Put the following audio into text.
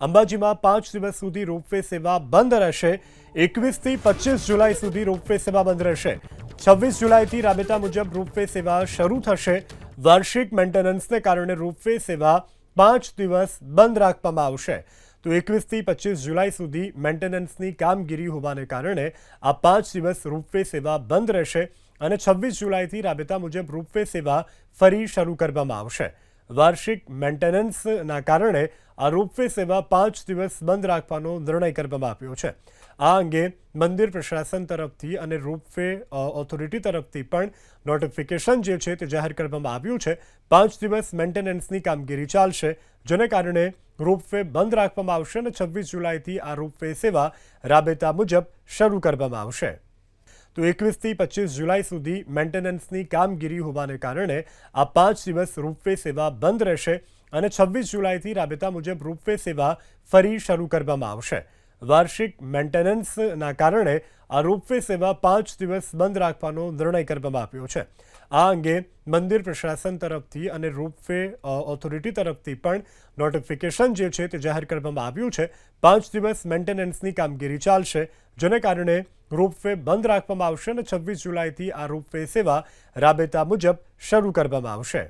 અંબાજીમાં પાંચ દિવસ સુધી રોપવે સેવા બંધ રહેશે. એકવીસથી પચીસ જુલાઈ સુધી રોપવે સેવા બંધ રહેશે. છવ્વીસ જુલાઈથી રાબેતા મુજબ રોપવે સેવા શરૂ થશે. વાર્ષિક મેન્ટેનન્સને કારણે રોપવે સેવા પાંચ દિવસ બંધ રાખવામાં આવશે. તો એકવીસથી પચીસ જુલાઈ સુધી મેન્ટેનન્સની કામગીરી હોવાને કારણે આ પાંચ દિવસ રોપવે સેવા બંધ રહેશે અને છવ્વીસ જુલાઈથી રાબેતા મુજબ રોપવે સેવા ફરી શરૂ કરવામાં આવશે. વાર્ષિક મેન્ટેનન્સના કારણે આ રોપવે સેવા પાંચ દિવસ બંધ રાખવાનો નિર્ણય કરવામાં આવ્યો છે. આ અંગે મંદિર પ્રશાસન તરફથી અને રોપવે ઓથોરિટી તરફથી પણ નોટિફિકેશન જે છે તે જાહેર કરવામાં આવ્યું છે. પાંચ દિવસ મેન્ટેનન્સની કામગીરી ચાલશે, જેને કારણે રોપવે બંધ રાખવામાં આવશે અને છવ્વીસ જુલાઈથી આ રોપવે સેવા રાબેતા મુજબ શરૂ કરવામાં આવશે. તો એકવીસથી પચીસ જુલાઈ સુધી મેન્ટેનન્સની કામગીરી હોવાને કારણે આ પાંચ દિવસ રોપવે સેવા બંધ રહેશે અને છવ્વીસ જુલાઈથી રાબેતા મુજબ રોપવે સેવા ફરી શરૂ કરવામાં આવશે. વાર્ષિક મેન્ટેનન્સના કારણે આ રોપવે સેવા પાંચ દિવસ બંધ રાખવાનો નિર્ણય કરવામાં આવ્યો છે. આ અંગે મંદિર પ્રશાસન તરફથી અને રોપવે ઓથોરિટી તરફથી પણ નોટિફિકેશન જે છે તે જાહેર કરવામાં આવ્યું છે. પાંચ દિવસ મેન્ટેનન્સની કામગીરી ચાલશે, જેને કારણે રોપવે બંધ રાખવામાં આવશે અને છવ્વીસ જુલાઈથી આ રોપવે સેવા રાબેતા મુજબ શરૂ કરવામાં આવશે.